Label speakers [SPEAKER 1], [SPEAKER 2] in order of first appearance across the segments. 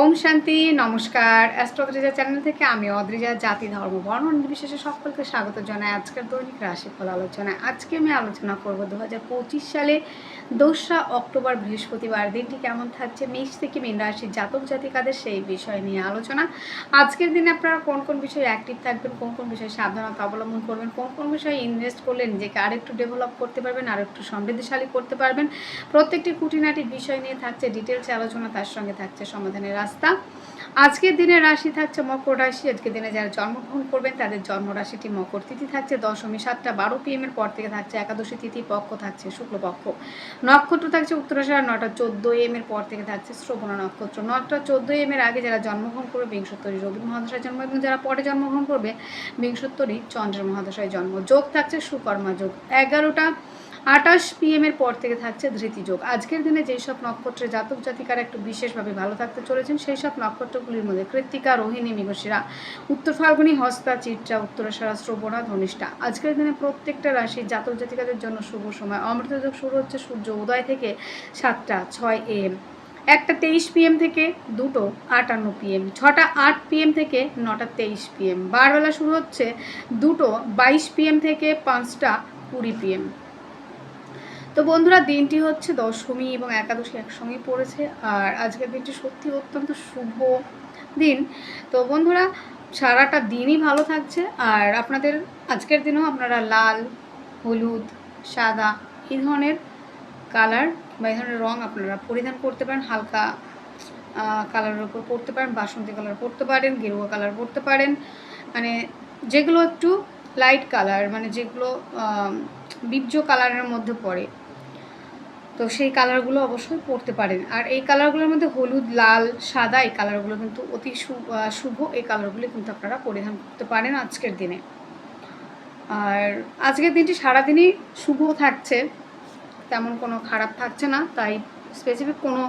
[SPEAKER 1] ওম শান্তি, নমস্কার। অ্যাস্ট্রোদ্রিজা চ্যানেল থেকে আমি অদ্রিজা, জাতি, ধর্ম, বর্ণ নির্বিশেষে সকলকে স্বাগত জানাই আজকের দৈনিক রাশিফল আলোচনায়। আজকে আমি আলোচনা করব দু হাজার পঁচিশ সালে দোসরা অক্টোবর বৃহস্পতিবার দিনটি কেমন থাকছে, মেষ থেকে মীন রাশির জাতক, জাতিকাদের সেই বিষয় নিয়ে আলোচনা। আজকের দিনে আপনারা কোন কোন বিষয়ে অ্যাক্টিভ থাকবেন, কোন কোন বিষয়ে সাবধানতা অবলম্বন করবেন, কোন কোন বিষয়ে ইনভেস্ট করলে নিজেকে আরেকটু ডেভেলপ করতে পারবেন আর একটু সমৃদ্ধশালী করতে পারবেন, প্রত্যেকটি খুঁটিনাটি বিষয় নিয়ে থাকছে ডিটেলসে আলোচনা তার সঙ্গে থাকছে সমাধানের রাস্তা। আজকের দিনের রাশি থাকছে মকর রাশি। আজকের দিনে যারা জন্মগ্রহণ করবেন, তাদের জন্ম রাশিটি মকর তিথি থাকছে। দশমী সাতটা বারো পিএম এর পর থেকে থাকছে একাদশী তিথি, পক্ষ থাকছে শুক্লপক্ষ নক্ষত্র থাকছে উত্তরাষাঢ় নটা চোদ্দ এম এর পর থেকে থাকছে শ্রবণা নক্ষত্র। নটা চোদ্দ এম এর আগে যারা জন্মগ্রহণ করবে, বিংশোত্তরী রবি মহাদশায় জন্ম এবং যারা পরে জন্মগ্রহণ করবে, বিংশোত্তরী চন্দ্র মহাদশায় জন্ম। যোগ থাকছে সুকর্মা যোগ। এগারোটা আটাশ পিএম এর পর থেকে থাকছে ধৃতি যোগ। আজকের দিনে যেই সব নক্ষত্রের জাতক জাতিকারা একটু বিশেষভাবে ভালো থাকতে চলেছেন, সেই সব নক্ষত্রগুলির মধ্যে কৃত্তিকা, রোহিণী মৃগশিরা উত্তর ফাল্গুনী, হস্তা, চিত্রা উত্তরাষাঢ়া শ্রবণা, ধনিষ্ঠা। আজকের দিনে প্রত্যেকটা রাশির জাতক জাতিকাদের জন্য শুভ সময়। অমৃত যোগ শুরু হচ্ছে সূর্য উদয় থেকে সাতটা, ছয় এ এম একটা তেইশ পিএম থেকে দুটো আটান্ন পিএম ছটা আট পিএম থেকে নটা তেইশ পিএম বারবেলা শুরু হচ্ছে দুটো বাইশ পিএম থেকে পাঁচটা কুড়ি পিএম তো বন্ধুরা, দিনটি হচ্ছে দশমী এবং একাদশী একসঙ্গেই পড়েছে, আর আজকের দিনটি সত্যি অত্যন্ত শুভ দিন। তো বন্ধুরা, সারাটা দিনই ভালো থাকছে, আর আপনাদের আজকের দিনেও আপনারা লাল, হলুদ, সাদা এই ধরনের কালার বা এই ধরনের রঙ আপনারা পরিধান করতে পারেন। হালকা কালারের উপর পরতে পারেন বাসন্তী কালার পরতে পারেন, গেরুয়া কালার পরতে পারেন। মানে যেগুলো একটু লাইট কালার মানে যেগুলো বীর্য কালারের মধ্যে পড়ে। তো সেই কালারগুলো অবশ্যই পরতে পারেন। আর এই কালারগুলোর মধ্যে হলুদ, লাল, সাদা, এই কালারগুলো কিন্তু অতি শুভ। এই কালারগুলো কিন্তু আপনারা পরিধান করতে পারেন আজকের দিনে। আর আজকের দিনটি সারাদিনই শুভ থাকছে। তেমন কোনো খারাপ থাকছে না। তাই স্পেসিফিক কোনো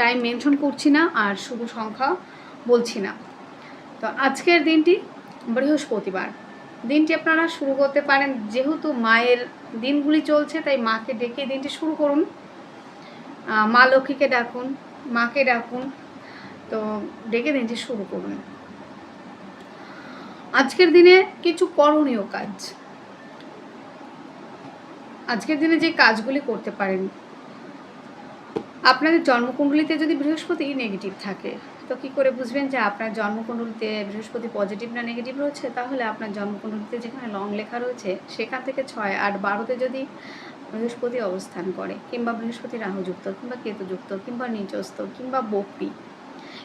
[SPEAKER 1] টাইম মেনশন করছি না আর শুভ সংখ্যা বলছি না। তো আজকের দিনটি বৃহস্পতিবার। দিনটি আপনারা শুরু করতে পারেন। যেহেতু মায়ের দিনগুলি চলছে, তাই মাকে ডেকে দিনটি শুরু করুন। মা লক্ষ্মীকে ডাকুন, মাকে ডাকুন, তো ডেকে দিনটি শুরু করুন আজকের দিনে কিছু করণীয় কাজ। আজকের দিনে যে কাজগুলি করতে পারেন, আপনাদের জন্মকুণ্ডলিতে যদি বৃহস্পতি নেগেটিভ থাকে, তো কী করে বুঝবেন যে আপনার জন্মকুণ্ডলিতে বৃহস্পতি পজিটিভ না নেগেটিভ রয়েছে? তাহলে আপনার জন্মকুণ্ডলিতে যেখানে লং লেখা রয়েছে, সেখান থেকে ছয় আট বারোতে যদি বৃহস্পতি অবস্থান করে, কিংবা বৃহস্পতি রাহুযুক্ত, কিংবা কেতুযুক্ত, কিংবা নিচস্ত কিংবা বকরি,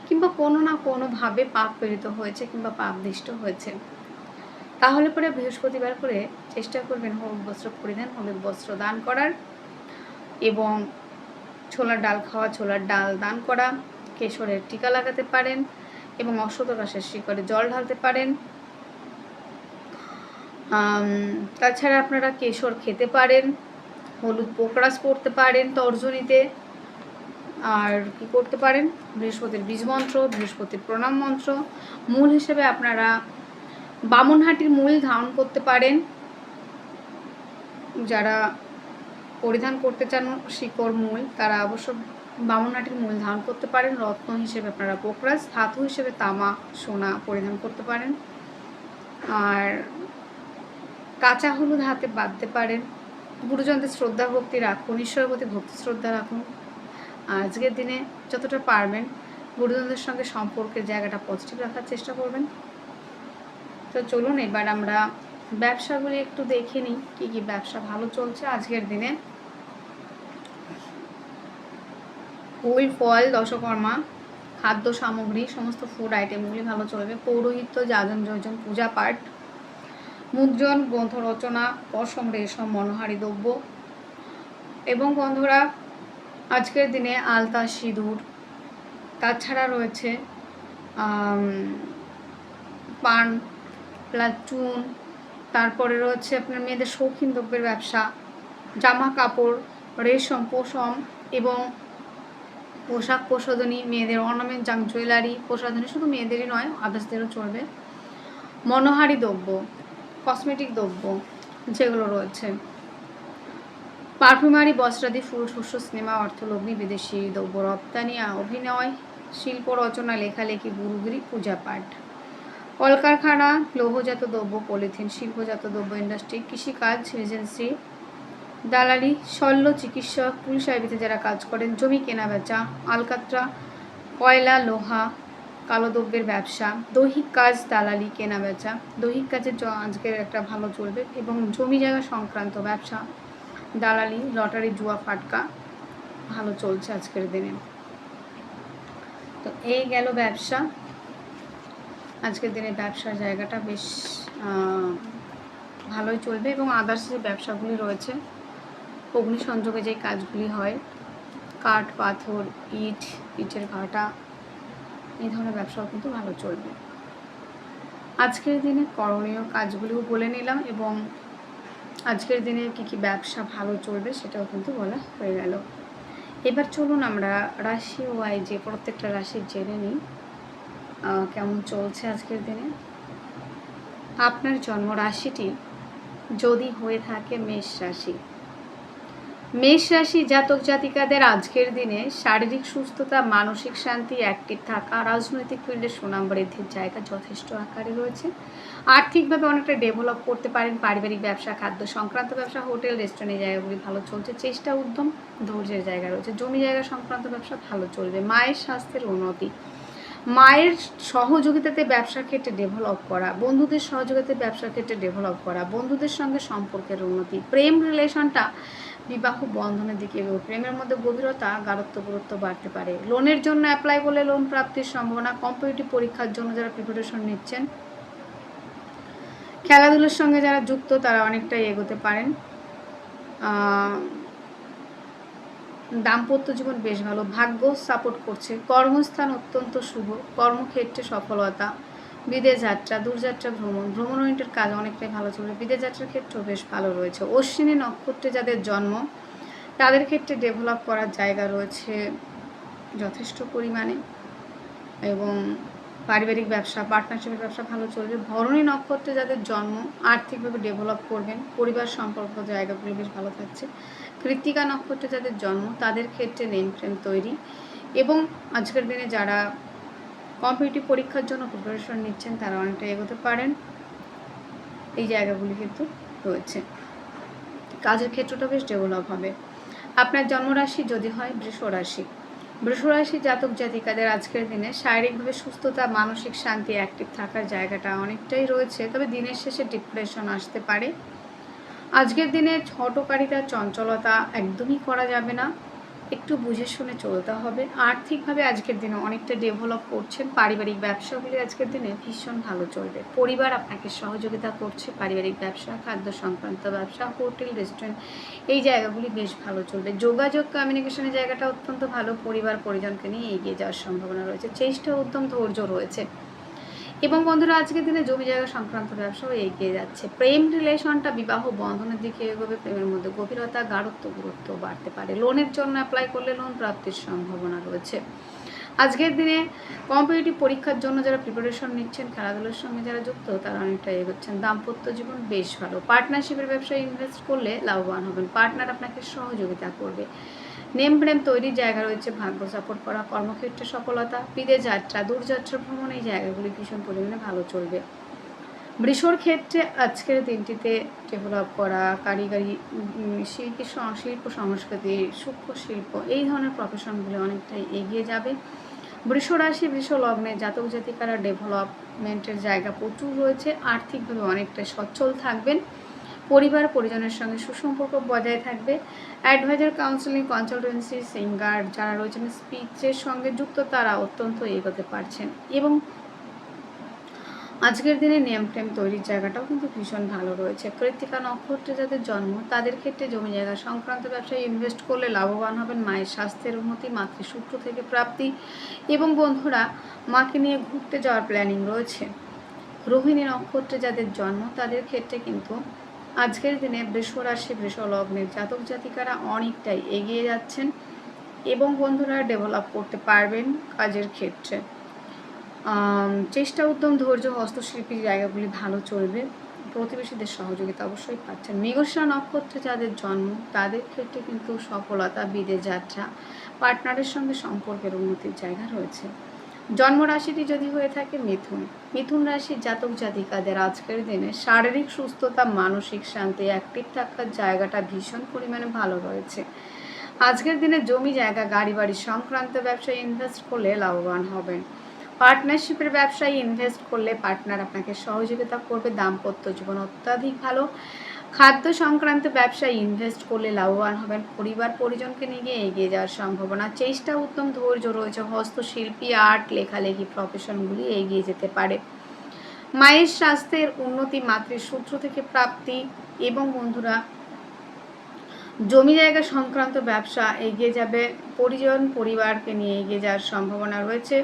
[SPEAKER 1] কিংবা কোনো না কোনোভাবে পাপ প্রেরিত হয়েছে, কিংবা পাপদিষ্ট হয়েছে। তাহলে পরে বৃহস্পতিবার করে চেষ্টা করবেন হলুদ বস্ত্র পরিধান হলুদ বস্ত্র দান করার, এবং ছোলার ডাল খাওয়া, ছোলার ডাল দান করা, কেশরের টিকা লাগাতে পারেন, এবং অশ্বত গাছের শিকড়ে জল ঢালতে পারেন। তাছাড়া আপনারা কেশর খেতে পারেন হলুদ পোকরাস পড়তে পারেন তর্জনীতে। আর কি করতে পারেন? বৃহস্পতির বীজ মন্ত্র, বৃহস্পতির প্রণাম মন্ত্র। মূল হিসেবে আপনারা বামনহাটির মূল ধারণ করতে পারেন। যারা পরিধান করতে চান শিকড় মূল, তারা অবশ্য বামনহাটির মূল ধারণ করতে পারেন। রত্ন হিসেবে আপনারা পোকরাজ ধাতু হিসেবে তামা, সোনা পরিধান করতে পারেন। আর কাঁচা হলুদ হাতে বাঁধতে পারেন। গুরুজনদের শ্রদ্ধা, ভক্তি রাখুন, ঈশ্বরের প্রতি ভক্তি, শ্রদ্ধা রাখুন। আজকের দিনে যতটা পারবেন, গুরুজনদের সঙ্গে সম্পর্কের জায়গাটা পজিটিভ রাখার চেষ্টা করবেন। তো চলুন, এবার আমরা ব্যবসাগুলি একটু দেখে নিই, কী কী ব্যবসা ভালো চলছে আজকের দিনে। ফুল, ফল, দশকর্মা, খাদ্য সামগ্রী, সমস্ত ফুড আইটেমগুলি ভালো চলবে। পৌরোহিত্য যাজন যোজন পূজা পাঠ মুদ্রণ গ্রন্থ রচনা পশম রেশম মনোহারি দ্রব্য এবং বন্ধুরা, আজকের দিনে আলতা সিঁদুর। তাছাড়া রয়েছে পান প্লাস চুন, তারপরে রয়েছে আপনার মেয়েদের শৌখিন দ্রব্যের ব্যবসা, জামা কাপড়, রেশম, পশম এবং পোশাক প্রসাধনী, মেয়েদের অর্নামেন্ট জাং জুয়েলারি প্রসাধনী শুধু মেয়েদেরই নয় আদার্সদেরও চলবে। মনোহারি দ্রব্য। কসমেটিক দ্রব্য যেগুলো রয়েছে। পারফিউমারি, বস্ত্রাদি, ফুল, শস্য, সিনেমা, অর্থলগ্নি, বিদেশি দ্রব্য, রপ্তানি, অভিনয়, শিল্প, রচনা, লেখালেখি, গুরুগিরি, পূজা পাঠ। কলকারখানা, লৌহজাত দ্রব্য, পলিথিন, শিল্পজাত দ্রব্য ইন্ডাস্ট্রি, কৃষিকাজ এজেন্সি দালালি, শল্য, চিকিৎসক, পুলিশ আইবিতে যারা কাজ করেন, জমি কেনা বেচা, আলকাত্রা, কয়লা, লোহা কালো দ্রব্যের ব্যবসা, দৈহিক কাজ, দালালি কেনা বেচা দৈহিক কাজের আজকের একটা ভালো চলবে এবং জমি জায়গা সংক্রান্ত ব্যবসা, দালালি লটারি জুয়া ফাটকা, ভালো চলছে আজকের দিনে। তো এই গেল ব্যবসা। আজকের দিনে ব্যবসার জায়গাটা বেশ ভালোই চলবে এবং আদার্স যে ব্যবসাগুলি রয়েছে, অগ্নিসংযোগে যে কাজগুলি হয়, কাঠ, পাথর, ইট, ইটের ভাটা এই ধরনের ব্যবসাও কিন্তু ভালো চলবে। আজকের দিনে করণীয় কাজগুলিও বলে নিলাম এবং আজকের দিনে কি কি ব্যবসা ভালো চলবে সেটাও কিন্তু বলা হয়ে গেল। এবার চলুন আমরা রাশি ওয়াই যে প্রত্যেকটা রাশির জেনে নিই। কেমন চলছে আজকের দিনে? আপনার জন্ম রাশিটি যদি হয়ে থাকে মেষ রাশি মেষ রাশি জাতক জাতিকাদের আজকের দিনে শারীরিক সুস্থতা, মানসিক শান্তি অ্যাক্টিভ থাকা, রাজনৈতিক ফিল্ডে সুনাম বৃদ্ধির জায়গা যথেষ্ট আকারে রয়েছে। আর্থিকভাবে অনেকটা ডেভেলপ করতে পারেন পারিবারিক ব্যবসা, খাদ্য সংক্রান্ত ব্যবসা, হোটেল রেস্টুরেন্ট এই জায়গাগুলি ভালো চলছে, চেষ্টা উদ্যম, ধৈর্যের জায়গা রয়েছে, জমি জায়গা সংক্রান্ত ব্যবসা ভালো চলবে, মায়ের স্বাস্থ্যের উন্নতি। মায়ের সহযোগিতাতে ব্যবসার ক্ষেত্রে ডেভেলপ করা, বন্ধুদের সহযোগিতাতে ব্যবসার ক্ষেত্রে ডেভেলপ করা, বন্ধুদের সঙ্গে সম্পর্কের উন্নতি, প্রেম রিলেশনটা বিবাহ বন্ধনের দিকে এগোবে। প্রেমের মধ্যে গভীরতা গাঢ়ত্ব গুরুত্ব বাড়তে পারে। লোনের জন্য অ্যাপ্লাই করলে লোন প্রাপ্তির সম্ভাবনা কম্পিটিটিভ পরীক্ষার জন্য যারা প্রিপারেশন নিচ্ছেন, খেলাধুলোর সঙ্গে যারা যুক্ত, তারা অনেকটাই এগোতে পারেন। দাম্পত্য জীবন বেশ ভালো। ভাগ্য সাপোর্ট করছে। কর্মস্থান অত্যন্ত শুভ। কর্মক্ষেত্রে সফলতা। বিদেশ যাত্রা, দূরযাত্রা, ভ্রমণ। ভ্রমণ ওরিয়েন্টেড কাজ অনেকটাই ভালো চলবে। বিদেশ যাত্রার ক্ষেত্রেও বেশ ভালো রয়েছে। অশ্বিনী নক্ষত্রে যাদের জন্ম, তাদের ক্ষেত্রে ডেভেলপ করার জায়গা রয়েছে যথেষ্ট পরিমাণে এবং পারিবারিক ব্যবসা পার্টনারশিপের ব্যবসা ভালো চলবে। ভরণী নক্ষত্রে যাদের জন্ম, আর্থিকভাবে ডেভেলপ করবেন। পরিবার সম্পর্ক, জায়গাগুলো বেশ ভালো থাকছে। কৃত্তিকা নক্ষত্রে যাদের জন্ম, তাদের ক্ষেত্রে নেম ফ্রেম তৈরি এবং আজকের দিনে যারা কম্পিটিটিভ পরীক্ষার জন্য প্রিপারেশন নিচ্ছেন, তারা অনেকটা এগোতে পারেন। এই জায়গাগুলি কিন্তু রয়েছে। কাজের ক্ষেত্রটা বেশ ডেভেলপ হবে। আপনার জন্মরাশি যদি হয়, বৃষ রাশি। বৃষ রাশি জাতক জাতিকাদের আজকের দিনে শারীরিকভাবে সুস্থতা, মানসিক শান্তি অ্যাক্টিভ থাকার জায়গাটা অনেকটাই রয়েছে, তবে দিনের শেষে ডিপ্রেশন আসতে পারে। আজকের দিনে ছোটকারিতা চঞ্চলতা একদমই করা যাবে না। একটু বুঝে শুনে চলতে হবে। আর্থিকভাবে আজকের দিনে অনেকটা ডেভেলপ করছেন। পারিবারিক ব্যবসাগুলি আজকের দিনে ভীষণ ভালো চলবে। পরিবার আপনাকে সহযোগিতা করছে। পারিবারিক ব্যবসা, খাদ্য সংক্রান্ত ব্যবসা, হোটেল রেস্টুরেন্ট এই জায়গাগুলি বেশ ভালো চলবে। যোগাযোগ কমিউনিকেশনের জায়গাটা অত্যন্ত ভালো। পরিবার, পরিজনকে নিয়ে এগিয়ে যাওয়ার সম্ভাবনা রয়েছে। চেষ্টা, উদ্যম, ধৈর্য রয়েছে। এবং বন্ধুরা, আজকের দিনে জমি জায়গা সংক্রান্ত ব্যবসাও এগিয়ে যাচ্ছে। প্রেম রিলেশনটা বিবাহ বন্ধনের দিকে এগোবে, প্রেমের মধ্যে গভীরতা, গাঢ়ত্ব, গুরুত্ব বাড়তে পারে। লোনের জন্য অ্যাপ্লাই করলে লোন প্রাপ্তির সম্ভাবনা রয়েছে। আজকের দিনে কম্পিটিটিভ পরীক্ষার জন্য যারা প্রিপারেশন নিচ্ছেন, খেলাধুলার সঙ্গে যারা যুক্ত, তারা অনেকটা এগোচ্ছেন। দাম্পত্য জীবন বেশ ভালো। পার্টনারশিপের ব্যবসায় ইনভেস্ট করলে লাভবান হবেন। পার্টনার আপনাকে সহযোগিতা করবে। নেম ফ্রেম তৈরির জায়গা রয়েছে ভাগ্য সাপোর্ট করা, কর্মক্ষেত্রে সফলতা, বিদেশ যাত্রা, দূরযাত্রা ভ্রমণ, এই জায়গাগুলি ভীষণ পরিমাণে ভালো চলবে। বৃষর ক্ষেত্রে আজকের দিনটিতে ডেভেলপ করা, কারিগরি শিল্পী, শিল্প, সংস্কৃতি, সূক্ষ্ম শিল্প, এই ধরনের প্রফেশনগুলি অনেকটাই এগিয়ে যাবে। বৃষ রাশি, বৃষ লগ্নে জাতক জাতিকারা ডেভেলপমেন্টের জায়গা প্রচুর রয়েছে, আর্থিকভাবে অনেকটাই সচ্ছল থাকবেন। পরিবার পরিজনের সঙ্গে সুসম্পর্ক বজায় থাকবে। অ্যাডভাইজার কাউন্সিলিং কনসালটেন্সি সিঙ্গার যারা রয়েছেন স্পিচের সঙ্গে যুক্ত তারা অত্যন্ত এগোতে পারছেন। এবং আজকের দিনে নেম ফ্রেম তৈরির জায়গাটাও কিন্তু ভীষণ ভালো রয়েছে। কৃত্তিকা নক্ষত্রে যাদের জন্ম, তাদের ক্ষেত্রে জমি জায়গা সংক্রান্ত ব্যবসায় ইনভেস্ট করলে লাভবান হবেন মায়ের স্বাস্থ্যের উন্নতি মাতৃসূত্র থেকে প্রাপ্তি এবং বন্ধুরা, মাকে নিয়ে ঘুরতে যাওয়ার প্ল্যানিং রয়েছে। রোহিণী নক্ষত্রে যাদের জন্ম, তাদের ক্ষেত্রে কিন্তু আজকের দিনে বৃষ রাশি, বৃষ লগ্নের জাতক জাতিকারা অনেকটাই এগিয়ে যাচ্ছেন এবং বন্ধুরা ডেভেলপ করতে পারবেন কাজের ক্ষেত্রে। চেষ্টা, উদ্যম, ধৈর্য হস্তশিল্পীর জায়গাগুলি ভালো চলবে। প্রতিবেশীদের সহযোগিতা অবশ্যই পাচ্ছেন। মৃগশিরা নক্ষত্রে যাদের জন্ম, তাদের ক্ষেত্রে কিন্তু সফলতা, বিদেশ যাত্রা পার্টনারের সঙ্গে সম্পর্কের উন্নতির জায়গা রয়েছে। জন্ম রাশিটি যদি হয়ে থাকে মিথুন। মিথুন রাশির জাতক জাতিকাদের আজকের দিনে শারীরিক সুস্থতা, মানসিক শান্তি অ্যাক্টিভ থাকার জায়গাটা ভীষণ পরিমাণে ভালো রয়েছে। আজকের দিনে জমি জায়গা গাড়ি বাড়ি সংক্রান্ত ব্যবসায় ইনভেস্ট করলে লাভবান হবেন। পার্টনারশিপের ব্যবসায় ইনভেস্ট করলে পার্টনার আপনাকে সহযোগিতা করবে। দাম্পত্য জীবন অত্যাধিক ভালো। খাদ্য সংক্রান্ত ব্যবসায় ইনভেস্ট করলে লাভবান হবেন পরিবার পরিজনকে নিয়ে এগিয়ে যাওয়ার সম্ভাবনা। চেষ্টা উত্তম, ধৈর্য রয়েছে। হস্তশিল্পী, আর্ট, লেখালেখি প্রফেশনগুলি এগিয়ে যেতে পারে। মায়ের স্বাস্থ্যের উন্নতি মাতৃ সূত্র থেকে প্রাপ্তি এবং বন্ধুরা, জমি জায়গা সংক্রান্ত ব্যবসা এগিয়ে যাবে। পরিজন, পরিবারকে নিয়ে এগিয়ে যাওয়ার সম্ভাবনা রয়েছে।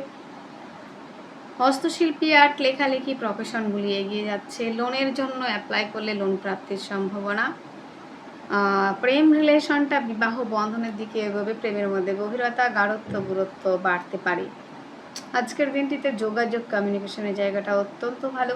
[SPEAKER 1] হস্তশিল্পী আর্ট লেখালেখি প্রফেশনগুলি এগিয়ে যাচ্ছে। লোনের জন্য অ্যাপ্লাই করলে লোন প্রাপ্তির সম্ভাবনা। প্রেম রিলেশনটা বিবাহ বন্ধনের দিকে এগোবে, প্রেমের মধ্যে গভীরতা, গাঢ়ত্ব গুরুত্ব বাড়তে পারে। আজকের দিনটিতে যোগাযোগ কমিউনিকেশনের জায়গাটা অত্যন্ত ভালো।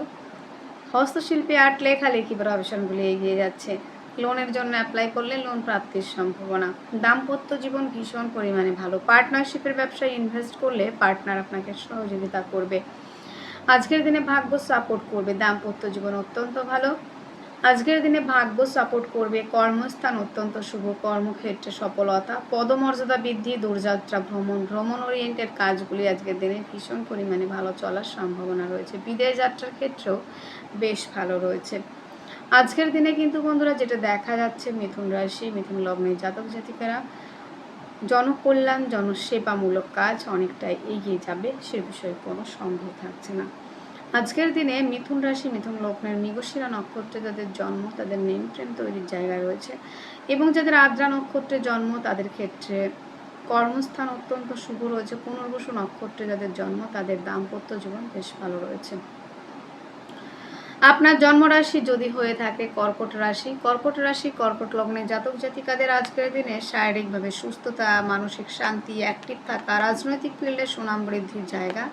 [SPEAKER 1] হস্তশিল্পী আর্ট লেখালেখি প্রফেশনগুলি এগিয়ে যাচ্ছে। লোনের জন্য অ্যাপ্লাই করলে লোন প্রাপ্তির সম্ভাবনা। দাম্পত্য জীবন ভীষণ পরিমাণে ভালো। পার্টনারশিপের ব্যবসায় ইনভেস্ট করলে পার্টনার আপনাকে সহযোগিতা করবে। আজকের দিনে ভাগ্য সাপোর্ট করবে। দাম্পত্য জীবন অত্যন্ত ভালো। আজকের দিনে ভাগ্য সাপোর্ট করবে। কর্মস্থান অত্যন্ত শুভ। কর্মক্ষেত্রে সফলতা। পদমর্যাদা বৃদ্ধি, দূরযাত্রা, ভ্রমণ ভ্রমণ ওরিয়েন্টেড কাজগুলি আজকের দিনে ভীষণ পরিমাণে ভালো চলার সম্ভাবনা রয়েছে। বিদেশ যাত্রার ক্ষেত্রেও বেশ ভালো রয়েছে। আজকের দিনে কিন্তু বন্ধুরা যেটা দেখা যাচ্ছে, মিথুন রাশি, মিথুন লগ্নের জাতক জাতিকারা, জনকল্যাণ, জনসেবামূলক কাজ অনেকটাই এগিয়ে যাবে, সে বিষয়ে কোনো সন্দেহ থাকছে না। আজকের দিনে মিথুন রাশি, মিথুন লগ্নের মৃগশিরা নক্ষত্রে যাদের জন্ম, তাদের নেম প্রেম তৈরির জায়গা রয়েছে এবং যাদের আদ্রা নক্ষত্রে জন্ম, তাদের ক্ষেত্রে কর্মস্থান অত্যন্ত শুভ রয়েছে। পুনর্বসু নক্ষত্রে যাদের জন্ম, তাদের দাম্পত্য জীবন বেশ ভালো রয়েছে। আপনার জন্মরাশি যদি হয়ে থাকে কর্কট রাশি কর্কট রাশি, কর্কট লগ্নে জাতক জাতিকাদের আজকের দিনে শারীরিকভাবে সুস্থতা, মানসিক শান্তি অ্যাক্টিভ থাকা, রাজনৈতিক ফিল্ডে সুনাম বৃদ্ধির জায়গা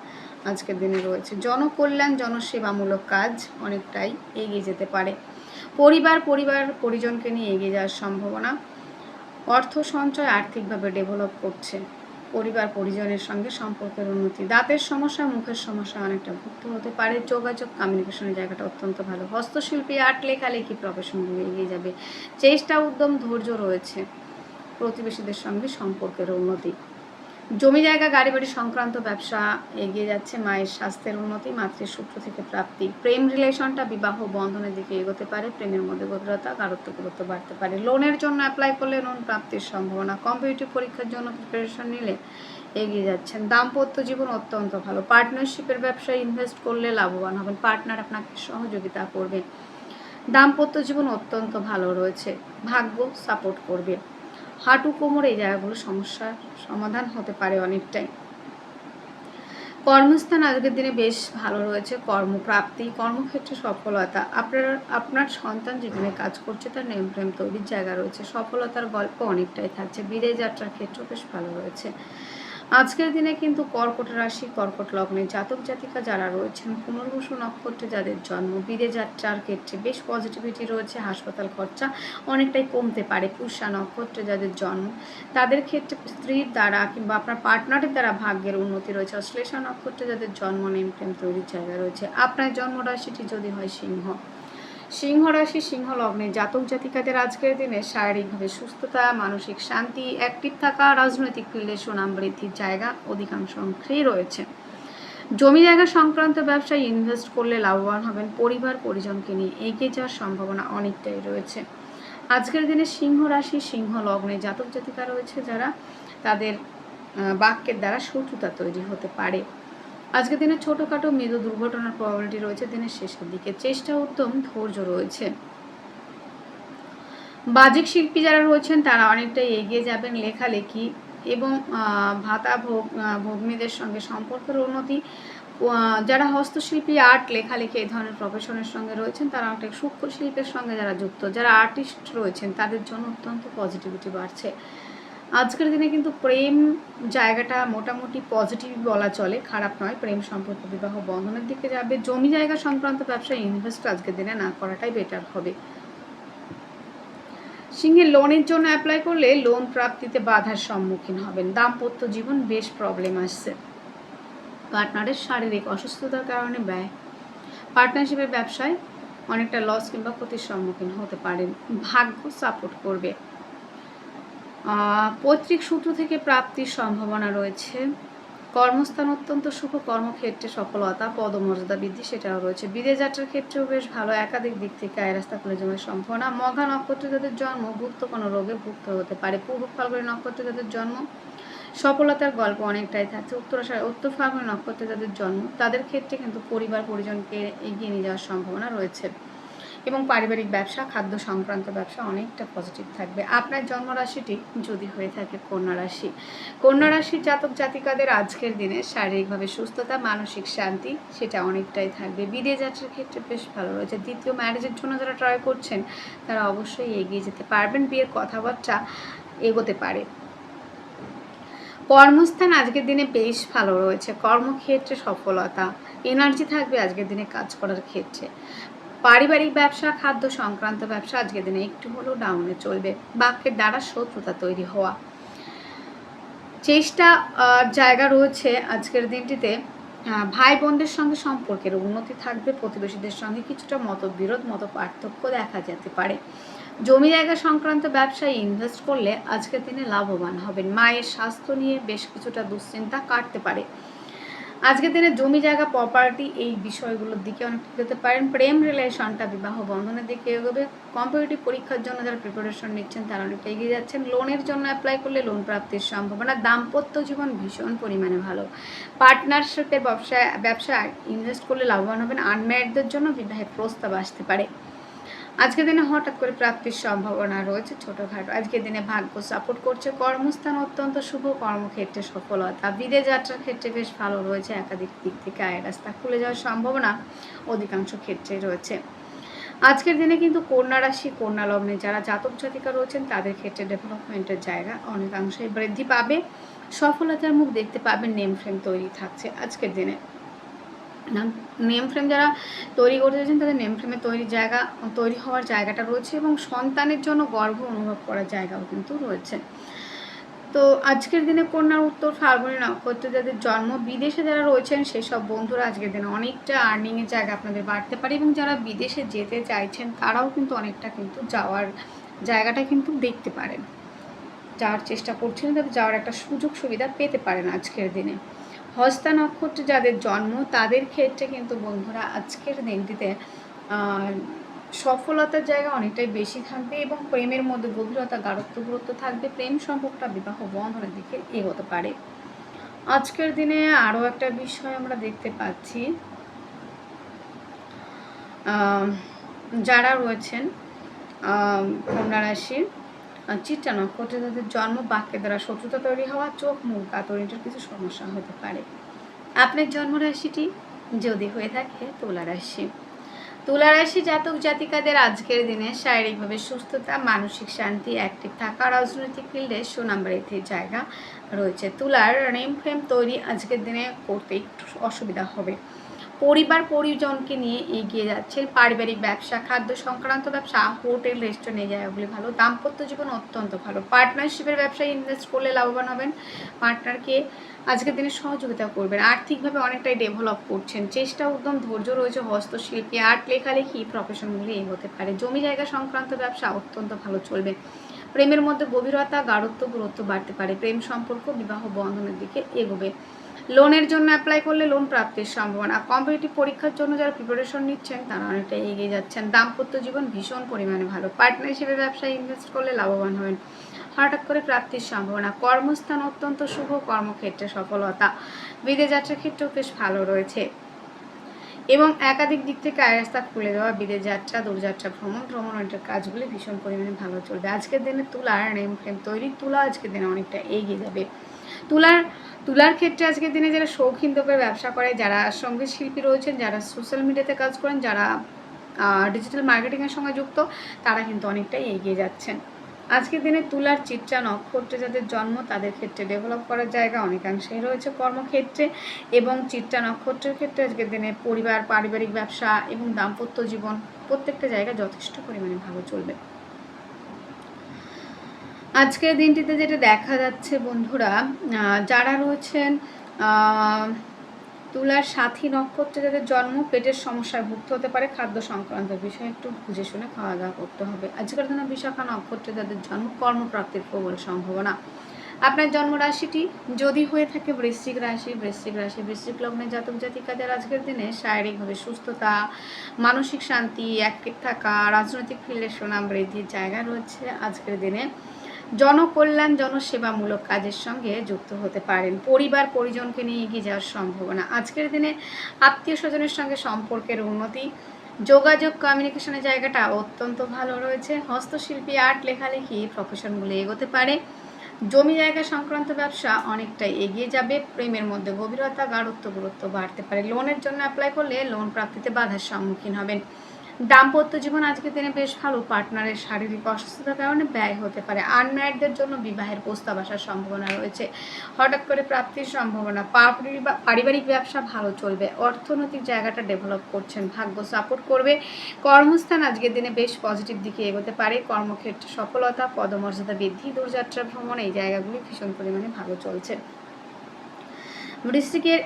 [SPEAKER 1] আজকের দিনে রয়েছে। জনকল্যাণ, জনসেবামূলক কাজ অনেকটাই এগিয়ে যেতে পারে। পরিবার পরিবার, পরিজনকে নিয়ে এগিয়ে যাওয়ার সম্ভাবনা। অর্থ সঞ্চয় আর্থিকভাবে ডেভেলপ করছে। পরিবার, পরিজনের সঙ্গে সম্পর্কের উন্নতি। দাঁতের সমস্যা, মুখের সমস্যা অনেকটা ভুক্ত হতে পারে। যোগাযোগ কমিউনিকেশনের জায়গাটা অত্যন্ত ভালো। হস্তশিল্পী আর্ট লেখালেখি প্রফেশনগুলো এগিয়ে যাবে। চেষ্টা, উদ্যম, ধৈর্য রয়েছে। প্রতিবেশীদের সঙ্গে সম্পর্কের উন্নতি। জমি জায়গা, গাড়ি বাড়ি সংক্রান্ত ব্যবসা এগিয়ে যাচ্ছে। মায়ের স্বাস্থ্যের উন্নতি মাতৃ সূত্র থেকে প্রাপ্তি। প্রেম রিলেশনটা বিবাহ বন্ধনের দিকে এগোতে পারে। প্রেমের মধ্যে গভীরতা গাঢ়ত্ব গুরুত্ব বাড়তে পারে। লোনের জন্য অ্যাপ্লাই করলে লোন প্রাপ্তির সম্ভাবনা কম্পিটিটিভ পরীক্ষার জন্য প্রিপারেশন নিলে এগিয়ে যাচ্ছেন। দাম্পত্য জীবন অত্যন্ত ভালো। পার্টনারশিপের ব্যবসায় ইনভেস্ট করলে লাভবান হবেন। পার্টনার আপনাকে সহযোগিতা করবে। দাম্পত্য জীবন অত্যন্ত ভালো রয়েছে। ভাগ্য সাপোর্ট করবে। হাঁটু কোমর এই জায়গাগুলো সমস্যার সমাধান হতে পারে অনেকটাই। কর্মস্থান আজকের দিনে বেশ ভালো রয়েছে, কর্মপ্রাপ্তি, কর্মক্ষেত্রে সফলতা। আপনার আপনার সন্তান যেখানে কাজ করছে তার নেম প্রেম তৈরির জায়গা রয়েছে। সফলতার গল্প অনেকটাই থাকছে। বিদেশ যাত্রার ক্ষেত্রেও বেশ ভালো রয়েছে। আজকের দিনে কিন্তু কর্কট রাশি, কর্কট লগ্নে জাতক জাতিকা যারা রয়েছেন, পুনর্বসু নক্ষত্রে যাদের জন্ম, বিদেশ যাত্রার ক্ষেত্রে বেশ পজিটিভিটি রয়েছে, হাসপাতাল খরচা অনেকটাই কমতে পারে। পুষা নক্ষত্রে যাদের জন্ম, তাদের ক্ষেত্রে স্ত্রীর দ্বারা কিংবা আপনার পার্টনারের দ্বারা ভাগ্যের উন্নতি রয়েছে। অশ্লেষা নক্ষত্রে যাদের জন্ম, নেম, প্রেম তৈরির জায়গা রয়েছে। আপনার জন্মরাশিটি যদি হয় সিংহ। সিংহ রাশি সিংহ লগ্নে জাতক জাতিকাদের আজকের দিনে শারীরিকভাবে সুস্থতা, মানসিক শান্তি অ্যাক্টিভ থাকা, রাজনৈতিক ফিল্ডে সুনাম বৃদ্ধির জায়গা অধিকাংশ অংশেই রয়েছে। জমি জায়গা সংক্রান্ত ব্যবসায় ইনভেস্ট করলে লাভবান হবেন পরিবার, পরিজনকে নিয়ে এগিয়ে যাওয়ার সম্ভাবনা অনেকটাই রয়েছে। আজকের দিনে সিংহ রাশি সিংহ লগ্নে জাতক জাতিকা রয়েছে যারা তাদের বাক্যের দ্বারা শত্রুতা তৈরি হতে পারে। আজকের দিনে ছোটোখাটো মৃদু দুর্ঘটনার প্রবাবিলিটি রয়েছে দিনের শেষের দিকে। চেষ্টা উত্তম, ধৈর্য রয়েছে। বাজিক শিল্পী যারা রয়েছেন, তারা অনেকটাই এগিয়ে যাবেন লেখালেখি এবং ভাতা ভোগ ভগ্নীদের সঙ্গে সম্পর্কের উন্নতি। যারা হস্তশিল্পী, আর্ট, লেখালেখি এই ধরনের প্রফেশনের সঙ্গে রয়েছেন, তারা অনেক সূক্ষ্ম শিল্পের সঙ্গে যারা যুক্ত, যারা আর্টিস্ট রয়েছেন, তাদের জন্য অত্যন্ত পজিটিভিটি বাড়ছে। আজকের দিনে কিন্তু প্রেম জায়গাটা মোটামুটি পজিটিভ বলা চলে, খারাপ নয়। প্রেম সম্পর্ক, বিবাহ বন্ধনের দিকে যাবে। জমি জায়গা সংক্রান্ত ব্যবসায় ইনভেস্ট আজকের দিনে না করাটাই বেটার হবে। সিংহের লোনের জন্য অ্যাপ্লাই করলে লোন প্রাপ্তিতে বাধার সম্মুখীন হবেন। দাম্পত্য জীবন বেশ প্রবলেম আসছে। পার্টনারের শারীরিক অসুস্থতার কারণে ব্যয়। পার্টনারশিপের ব্যবসায় অনেকটা লস কিংবা ক্ষতির সম্মুখীন হতে পারেন। ভাগ্য সাপোর্ট করবে। পৈতৃক সূত্র থেকে প্রাপ্তির সম্ভাবনা রয়েছে। কর্মস্থান অত্যন্ত শুভ কর্মক্ষেত্রে সফলতা, পদমর্যাদা বৃদ্ধি সেটাও রয়েছে। বিদেশ যাত্রার ক্ষেত্রেও বেশ ভালো। একাধিক দিক থেকে আয় রাস্তা খুলে যাওয়ার সম্ভাবনা। মঘা নক্ষত্রে যাদের জন্ম ভুক্ত কোনো রোগে ভুক্ত হতে পারে। পূর্ব ফাল্গুনি নক্ষত্রে যাদের জন্ম, সফলতার গল্প অনেকটাই থাকছে। উত্তরাশায় উত্তর ফাল্গুনি নক্ষত্রে যাদের জন্ম, তাদের ক্ষেত্রে কিন্তু পরিবার পরিজনকে এগিয়ে নিয়ে যাওয়ার সম্ভাবনা রয়েছে। এবং পারিবারিক ব্যবসা, খাদ্য সংক্রান্ত ব্যবসা অনেকটা পজিটিভ থাকবে। আপনার জন্মরাশিটি যদি হয়ে থাকে কন্যা রাশি। কন্যা রাশির জাতক জাতিকাদের আজকের দিনে শারীরিকভাবে সুস্থতা, মানসিক শান্তি সেটা অনেকটাই থাকবে। বিদেশ যাত্রার ক্ষেত্রে বেশ ভালো রয়েছে। দ্বিতীয় ম্যারেজের জন্য যারা ট্রাই করছেন, তারা অবশ্যই এগিয়ে যেতে পারবেন। বিয়ের কথাবার্তা এগোতে পারে। কর্মস্থান আজকের দিনে বেশ ভালো রয়েছে। কর্মক্ষেত্রে সফলতা এনার্জি থাকবে আজকের দিনে কাজ করার ক্ষেত্রে। পারিবারিক ব্যবসা, খাদ্য সংক্রান্ত ব্যবসা আজকের দিনে একটু হলেও ডাউনে চলবে। বাক্যের দ্বারা শত্রুতা তৈরি হওয়া। চেষ্টা জায়গা রয়েছে আজকের দিনটিতে। ভাই বোনদের সঙ্গে সম্পর্কের উন্নতি থাকবে, প্রতিবেশীদের সঙ্গে কিছুটা মতবিরোধ মত পার্থক্য দেখা যেতে পারে। জমি জায়গা সংক্রান্ত ব্যবসায় ইনভেস্ট করলে আজকের দিনে লাভবান হবেন। মায়ের স্বাস্থ্য নিয়ে বেশ কিছুটা দুশ্চিন্তা কাটতে পারে। আজকের দিনে জমি জায়গা প্রপার্টি এই বিষয়গুলোর দিকে অনেকটা যেতে পারেন। প্রেম রিলেশনটা বিবাহ বন্ধনের দিকে এগোবে। কম্পিটিটিভ পরীক্ষার জন্য যারা প্রিপারেশন নিচ্ছেন, তারা অনেকটা এগিয়ে যাচ্ছেন। লোনের জন্য অ্যাপ্লাই করলে লোন প্রাপ্তির সম্ভাবনা, দাম্পত্য জীবন ভীষণ পরিমাণে ভালো। পার্টনারশিপের ব্যবসায় ব্যবসায় ইনভেস্ট করলে লাভবান হবেন। আনম্যারিডদের জন্য বিবাহের প্রস্তাব আসতে পারে। আজকের দিনে হঠাৎ করে প্রাপ্তির সম্ভাবনা রয়েছে ছোটোখাটো। আজকের দিনে ভাগ্য সাপোর্ট করছে কর্মস্থান অত্যন্ত শুভ, কর্মক্ষেত্রে সফলতা। বিদেশ যাত্রার ক্ষেত্রে বেশ ভালো রয়েছে একাধিক দিক থেকে আয় রাস্তা খুলে যাওয়ার সম্ভাবনা অধিকাংশ ক্ষেত্রে রয়েছে। আজকের দিনে কিন্তু কন্যা রাশি, কন্যা লগ্নে যারা জাতক জাতিকা রয়েছেন, তাদের ক্ষেত্রে ডেভেলপমেন্টের জায়গা অনেকাংশেই বৃদ্ধি পাবে। সফলতার মুখ দেখতে পাবেন নেম ফ্রেম তৈরি থাকছে আজকের দিনে। নেম ফ্রেম যারা তৈরি করতে চাইছেন তাদের নেম ফ্রেমে তৈরি জায়গা, তৈরি হওয়ার জায়গাটা রয়েছে এবং সন্তানের জন্য গর্ব অনুভব করার জায়গাও কিন্তু রয়েছে। তো আজকের দিনে কন্যার উত্তর ফাল্গুনি নক্ষত্রে যাদের জন্ম, বিদেশে যারা রয়েছেন, সেসব বন্ধুরা আজকের দিনে অনেকটা আর্নিংয়ের জায়গা আপনাদের বাড়তে পারে এবং যারা বিদেশে যেতে চাইছেন, তারাও কিন্তু অনেকটা কিন্তু যাওয়ার জায়গাটা কিন্তু দেখতে পারেন। যাওয়ার চেষ্টা করছেন তাদের যাওয়ার একটা সুযোগ সুবিধা পেতে পারেন আজকের দিনে। হস্তা নক্ষত্রে যাদের জন্ম, তাদের ক্ষেত্রে কিন্তু বন্ধুরা আজকের দিনটিতে সফলতার জায়গা অনেকটাই বেশি থাকবে এবং প্রেমের মধ্যে গভীরতা গাঢ়ত্ব গুরুত্ব থাকবে। প্রেম সম্পর্কটা বিবাহ বন্ধনের দিকে এগোতে পারে। আজকের দিনে আরও একটা বিষয় আমরা দেখতে পাচ্ছি। যারা রয়েছেন কন্যা রাশির চিত্রা নক্ষত্রে তাদের জন্ম বাক্যের দ্বারা শত্রুতা তৈরি হওয়া চোখ মুখ কাতরিটার কিছু সমস্যা হতে পারে। আপনার জন্মরাশিটি যদি হয়ে থাকে, তুলা রাশি। তুলা রাশি জাতক জাতিকাদের আজকের দিনে শারীরিকভাবে সুস্থতা, মানসিক শান্তি অ্যাক্টিভ থাকা রাজনৈতিক ফিল্ডে সুনাম বৃদ্ধির জায়গা রয়েছে। তুলার নেম ফ্রেম তৈরি আজকের দিনে করতে একটু অসুবিধা হবে। পরিবার পরিজনকে নিয়ে এগিয়ে যাচ্ছেন। পারিবারিক ব্যবসা, খাদ্য সংক্রান্ত ব্যবসা, হোটেল, রেস্টুরেন্ট এই জায়গাগুলি ভালো। দাম্পত্য জীবন অত্যন্ত ভালো। পার্টনারশিপের ব্যবসায় ইনভেস্ট করলে লাভবান হবেন। পার্টনারকে আজকের দিনে সহযোগিতা করবেন। আর্থিকভাবে অনেকটাই ডেভেলপ করছেন। চেষ্টা, উদ্যম, ধৈর্য রয়েছে হস্তশিল্পী। আর্ট লেখালেখি প্রফেশনগুলি এগোতে পারে। জমি জায়গা সংক্রান্ত ব্যবসা অত্যন্ত ভালো চলবে। প্রেমের মধ্যে গভীরতা, গাঢ়ত্ব, গুরুত্ব বাড়তে পারে। প্রেম সম্পর্ক, বিবাহ বন্ধনের দিকে এগোবে। লোনের জন্য অ্যাপ্লাই করলে লোন প্রাপ্তির সম্ভাবনা। কম্পিটিটিভ পরীক্ষার জন্য যারা প্রিপারেশন নিচ্ছেন, তারা অনেকটা এগিয়ে যাচ্ছেন। দাম্পত্য জীবন ভীষণ পরিমাণে ভালো। পার্টনারশিপে ব্যবসায় ইনভেস্ট করলে লাভবান হবেন। হঠাৎ করে প্রাপ্তির সম্ভাবনা। কর্মস্থান অত্যন্ত শুভ, কর্মক্ষেত্রে সফলতা। বিদেশ যাত্রার ক্ষেত্রেও বেশ ভালো রয়েছে। এবং একাধিক দিক থেকে আয় রাস্তা খুলে দেওয়া বিদেশ যাত্রা, দূরযাত্রা, ভ্রমণ ভ্রমণের কাজগুলি ভীষণ পরিমাণে ভালো চলবে। আজকের দিনে তুলার নেম ফ্রেম তৈরি। তুলা আজকের দিনে অনেকটা এগিয়ে যাবে। তুলার তুলার ক্ষেত্রে আজকের দিনে যারা শৌখিন দ্রব্যের ব্যবসা করে, যারা সংগীত শিল্পী রয়েছেন, যারা সোশ্যাল মিডিয়াতে কাজ করেন, যারা ডিজিটাল মার্কেটিংয়ের সঙ্গে যুক্ত, তারা কিন্তু অনেকটাই এগিয়ে যাচ্ছেন। আজকের দিনে তুলার চিত্রা নক্ষত্রে যাদের জন্ম, তাদের ক্ষেত্রে ডেভেলপ করার জায়গা অনেকাংশেই রয়েছে কর্মক্ষেত্রে এবং চিত্রা নক্ষত্রের ক্ষেত্রে আজকের দিনে পরিবার, পারিবারিক ব্যবসা এবং দাম্পত্য জীবন প্রত্যেকটা জায়গা যথেষ্ট পরিমাণে ভালো চলবে। আজকের দিনটিতে যেটা দেখা যাচ্ছে বন্ধুরা যারা রয়েছেন তুলার সাথী নক্ষত্রে যাদের জন্ম, পেটের সমস্যায় ভুগতে হতে পারে, খাদ্য সংক্রান্ত বিষয়ে একটু বুঝে শুনে খাওয়া দাওয়া করতে হবে। আজকের দিনে বিশাখা নক্ষত্রে যাদের জন্ম, কর্মপ্রাপ্তির প্রবল সম্ভাবনা। আপনার জন্ম রাশিটি যদি হয়ে থাকে বৃশ্চিক রাশি বৃশ্চিক রাশি, বৃশ্চিক লগ্নের জাতক জাতিকাদের আজকের দিনে শারীরিকভাবে সুস্থতা, মানসিক শান্তি অ্যাক্টিভ থাকা, রাজনৈতিক ফিল্ডের সুনাম বৃদ্ধির জায়গা রয়েছে আজকের দিনে। জনকল্যাণ জনসেবামূলক কাজের সঙ্গে যুক্ত হতে পারেন। পরিবার পরিজনকে নিয়ে এগিয়ে যাওয়ার সম্ভাবনা। আজকের দিনে আত্মীয় স্বজনের সঙ্গে সম্পর্কের উন্নতি, যোগাযোগ কমিউনিকেশনের জায়গাটা অত্যন্ত ভালো রয়েছে। হস্তশিল্পী আর্ট লেখালেখি প্রফেশনগুলো এগোতে পারে। জমি জায়গা সংক্রান্ত ব্যবসা অনেকটাই এগিয়ে যাবে। প্রেমের মধ্যে গভীরতা, গাঢ়ত্ব, গুরুত্ব বাড়তে পারে। লোনের জন্য অ্যাপ্লাই করলে লোন প্রাপ্তিতে বাধার সম্মুখীন হবেন। দাম্পত্য জীবন আজকের দিনে বেশ ভালো। পার্টনারের শারীরিক অসুস্থতার কারণে ব্যয় হতে পারে। আনম্যারিডদের জন্য বিবাহের প্রস্তাব আসার সম্ভাবনা রয়েছে। হঠাৎ করে প্রাপ্তির সম্ভাবনা। পারিবা- পারিবারিক ব্যবসা ভালো চলবে। অর্থনৈতিক জায়গাটা ডেভেলপ করছেন। ভাগ্য সাপোর্ট করবে। কর্মস্থান আজকের দিনে বেশ পজিটিভ দিকে এগোতে পারে। কর্মক্ষেত্রে সফলতা, পদমর্যাদা বৃদ্ধি, দূরযাত্রা ভ্রমণ এই জায়গাগুলি ভীষণ পরিমাণে ভালো চলছে। বৃশ্চিকের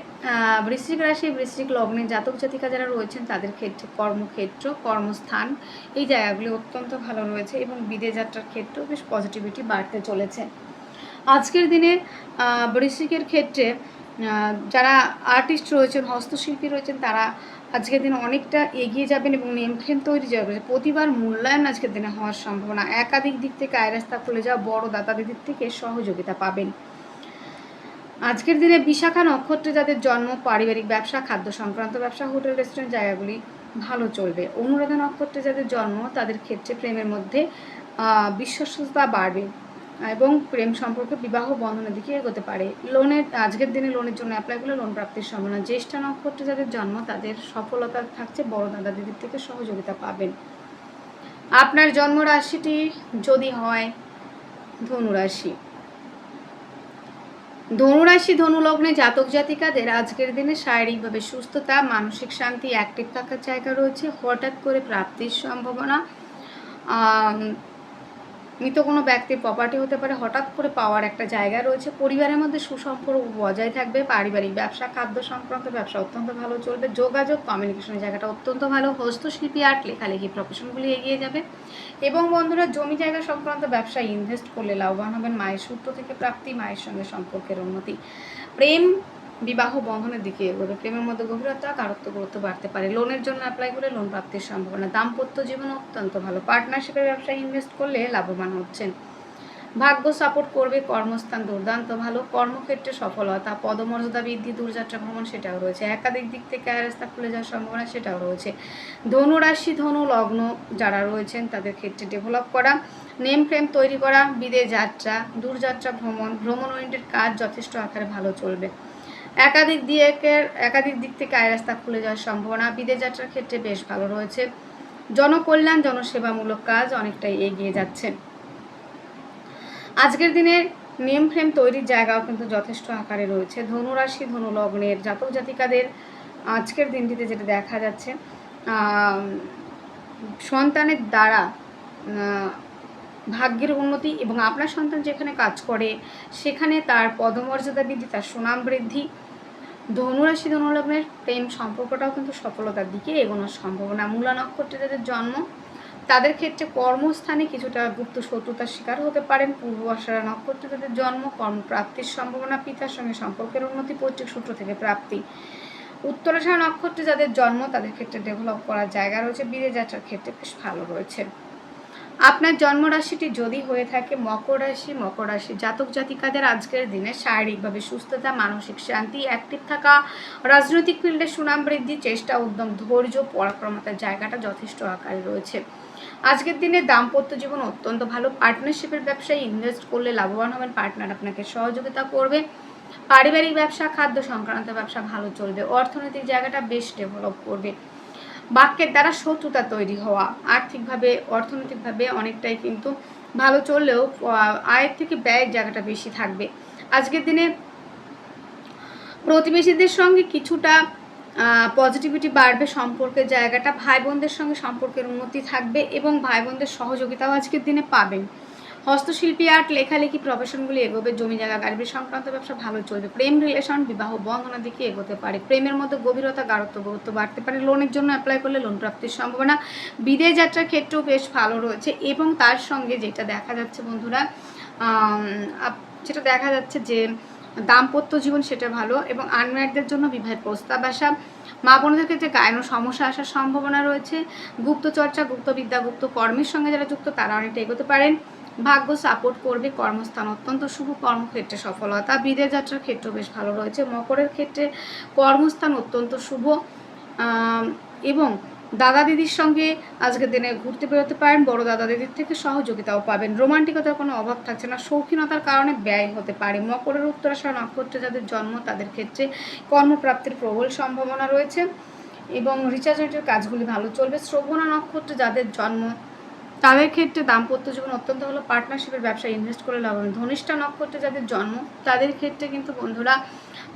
[SPEAKER 1] বৃশ্চিক রাশি, বৃশ্চিক লগ্নে জাতক জাতিকা যারা রয়েছেন, তাদের ক্ষেত্রে কর্মক্ষেত্র, কর্মস্থান, এই জায়গাগুলি অত্যন্ত ভালো রয়েছে এবং বিদেশ যাত্রার ক্ষেত্রেও বেশ পজিটিভিটি বাড়তে চলেছে। আজকের দিনে বৃশ্চিকের ক্ষেত্রে যারা আর্টিস্ট রয়েছেন, হস্তশিল্পী রয়েছেন, তারা আজকের দিনে অনেকটা এগিয়ে যাবেন এবং নেম ফ্রেম তৈরি যাবে প্রতিবার মূল্যায়ন আজকের দিনে হওয়ার সম্ভাবনা। একাধিক দিক থেকে আয় রাস্তা খুলে যাওয়া বড় দাতাদের দিক থেকে সহযোগিতা পাবেন। আজকের দিনে বিশাখা নক্ষত্রে যাদের জন্ম, পারিবারিক ব্যবসা, খাদ্য সংক্রান্ত ব্যবসা, হোটেল, রেস্টুরেন্ট জায়গাগুলি ভালো চলবে। অনুরাধা নক্ষত্রে যাদের জন্ম, তাদের ক্ষেত্রে প্রেমের মধ্যে বিশ্বস্ততা বাড়বে এবং প্রেম সম্পর্কে, বিবাহ বন্ধনের দিকে এগোতে পারে। লোনের, আজকের দিনে লোনের জন্য অ্যাপ্লাই করলে লোন প্রাপ্তির সম্ভাবনা। জ্যেষ্ঠা নক্ষত্রে যাদের জন্ম, তাদের সফলতা থাকছে, বড় দাদা দিদির থেকে সহযোগিতা পাবেন। আপনার জন্ম রাশিটি যদি হয় ধনুরাশি ধনুরাশি ধনুলগ্নে জাতক জাতিকাদের আজকের দিনে শারীরিকভাবে সুস্থতা, মানসিক শান্তি অ্যাক্টিভ থাকার জায়গা রয়েছে। হঠাৎ করে প্রাপ্তির সম্ভাবনা মৃত কোনো ব্যক্তির প্রপার্টি হতে পারে, হঠাৎ করে পাওয়ার একটা জায়গা রয়েছে। পরিবারের মধ্যে সুসম্পর্ক বজায় থাকবে, পারিবারিক ব্যবসা, খাদ্য সংক্রান্ত ব্যবসা অত্যন্ত ভালো চলবে, যোগাযোগ কমিউনিকেশনের জায়গাটা অত্যন্ত ভালো, হস্তশিল্পী আর্ট লেখালেখি প্রফেশনগুলি এগিয়ে যাবে। এবং বন্ধুরা, জমি জায়গা সংক্রান্ত ব্যবসায় ইনভেস্ট করলে লাভবান হবেন মায়ের সূত্র থেকে প্রাপ্তি, মায়ের সঙ্গে সম্পর্কের উন্নতি। প্রেম বিবাহ বন্ধনের দিকে এগোবে। প্রেমের মধ্যে গভীরতা, কারত্ব, গুরুত্ব বাড়তে পারে। লোনের জন্য অ্যাপ্লাই করে লোন প্রাপ্তির সম্ভাবনা। দাম্পত্য জীবন অত্যন্ত ভালো। পার্টনারশিপের ব্যবসায় ইনভেস্ট করলে লাভবান হচ্ছেন। ভাগ্য সাপোর্ট করবে, কর্মস্থান দুর্দান্ত ভালো, কর্মক্ষেত্রে সফলতা পদমর্যাদা বৃদ্ধি, দূরযাত্রা ভ্রমণ সেটাও রয়েছে। একাধিক দিক থেকে রাস্তা খুলে যাওয়ার সম্ভাবনা সেটাও রয়েছে। ধনুরাশি, ধনু লগ্ন যারা রয়েছেন, তাদের ক্ষেত্রে ডেভেলপ করা। নেম ফ্রেম তৈরি করা, বিদেশ যাত্রা, দূরযাত্রা ভ্রমণ ভ্রমণ ওরিয়েন্টেড কাজ যথেষ্ট আকারে ভালো চলবে। একাধিক দিকের একাধিক দিক থেকে আয় রাস্তা খুলে যাওয়ার সম্ভাবনা বিদেশ যাত্রার ক্ষেত্রে বেশ ভালো রয়েছে। জনকল্যাণ, জনসেবামূলক কাজ অনেকটাই এগিয়ে যাচ্ছে। আজকের দিনে নেম ফ্রেম তৈরির জায়গাও কিন্তু যথেষ্ট আকারে রয়েছে। ধনুরাশি ধনু লগ্নের জাতক জাতিকাদের আজকের দিনটিতে যেটা দেখা যাচ্ছে সন্তানের দ্বারা ভাগ্যের উন্নতি এবং আপনার সন্তান যেখানে কাজ করে, সেখানে তার পদমর্যাদা বৃদ্ধি, তার সুনাম বৃদ্ধি, ধনুরাশি ধনুলগ্নের প্রেম সম্পর্কটাও কিন্তু সফলতার দিকে এগোনোর সম্ভাবনা মূলা নক্ষত্রে যাদের জন্ম, তাদের ক্ষেত্রে কর্মস্থানে কিছুটা গুপ্ত শত্রুতার শিকার হতে পারেন। পূর্ববর্ষারা নক্ষত্রে তাদের জন্ম, কর্মপ্রাপ্তির সম্ভাবনা, পিতার সঙ্গে সম্পর্কের উন্নতি, পৈতৃক সূত্র থেকে প্রাপ্তি। উত্তরাষাঢ় নক্ষত্রে যাদের জন্ম, তাদের ক্ষেত্রে ডেভেলপ করার জায়গা রয়েছে। বিদেশ যাত্রার ক্ষেত্রে বেশ ভালো রয়েছে। আপনার জন্ম রাশিটি যদি হয়ে থাকে, মকর রাশি মকর রাশি জাতক জাতিকাদের আজকের দিনে শারীরিকভাবে সুস্থতা, মানসিক শান্তি অ্যাক্টিভ থাকা, রাজনৈতিক ফিল্ডে সুনাম বৃদ্ধি, চেষ্টা, উদ্যম, ধৈর্য, পরাক্রমতার জায়গাটা যথেষ্ট আকারে রয়েছে। আজকের দিনে দাম্পত্য জীবন অত্যন্ত ভালো। পার্টনারশিপের ব্যবসায় ইনভেস্ট করলে লাভবান হবেন। পার্টনার আপনাকে সহযোগিতা করবে। পারিবারিক ব্যবসা, খাদ্য সংক্রান্ত ব্যবসা ভালো চলবে। অর্থনৈতিক জায়গাটা বেশ ডেভেলপ করবে। বাক্যের দ্বারা শত্রুতা তৈরি হওয়া। আর্থিকভাবে, অর্থনৈতিকভাবে অনেকটাই কিন্তু ভালো চললেও আয়ের থেকে ব্যয়ের জায়গাটা বেশি থাকবে। আজকের দিনে প্রতিবেশীদের সঙ্গে কিছুটা পজিটিভিটি বাড়বে সম্পর্কের জায়গাটা। ভাই বোনদের সঙ্গে সম্পর্কের উন্নতি থাকবে এবং ভাই বোনদের সহযোগিতাও আজকের দিনে পাবেন। হস্তশিল্পী, আর্ট, লেখালেখি প্রফেশনগুলি এগোবে, জমি জায়গা, গাড়ি সংক্রান্ত ব্যবসা, ভালো চলবে। প্রেম রিলেশন বিবাহ বন্ধনের দিকে এগোতে পারে। প্রেমের মধ্যে গভীরতা, গাঢ়ত্ব, গুরুত্ব বাড়তে পারে। লোনের জন্য অ্যাপ্লাই করলে লোন প্রাপ্তির সম্ভাবনা। বিদেশ যাত্রার ক্ষেত্রেও বেশ ভালো রয়েছে এবং তার সঙ্গে যেটা দেখা যাচ্ছে বন্ধুরা যেটা দেখা যাচ্ছে যে দাম্পত্য জীবন সেটা ভালো এবং আনম্যারিডদের জন্য বিবাহের প্রস্তাব আসা। মা বোনদের ক্ষেত্রে গায়ন সমস্যা আসার সম্ভাবনা রয়েছে। গুপ্তচর্চা গুপ্তবিদ্যা গুপ্ত কর্মের সঙ্গে যারা যুক্ত, তারা অনেকটা এগোতে পারেন। ভাগ্য সাপোর্ট করবে কর্মস্থান। অত্যন্ত শুভ কর্মক্ষেত্রে সফলতা। বিদেশ যাত্রার ক্ষেত্র বেশ ভালো রয়েছে। মকরের ক্ষেত্রে কর্মস্থান অত্যন্ত শুভ। এবং দাদা দিদির সঙ্গে আজকের দিনে ঘুরতে বেরোতে পারেন। বড় দাদা দিদির থেকে সহযোগিতাও পাবেন। রোমান্টিকতার কোনো অভাব থাকছে না। শৌখিনতার কারণে ব্যয় হতে পারে। মকরের উত্তরাশয় নক্ষত্রে যাদের জন্ম, তাদের ক্ষেত্রে কর্মপ্রাপ্তির প্রবল সম্ভাবনা রয়েছে। এবং রিচার্জ রেটের কাজগুলি ভালো চলবে। শ্রবণা নক্ষত্রে যাদের জন্ম তাদের ক্ষেত্রে দাম্পত্য জীবন অত্যন্ত ভালো পার্টনারশিপের ব্যবসায়। ইনভেস্ট করে লাভ হবে। ধনিষ্ঠা নক্ষত্রে যাদের জন্ম, তাদের ক্ষেত্রে কিন্তু বন্ধুরা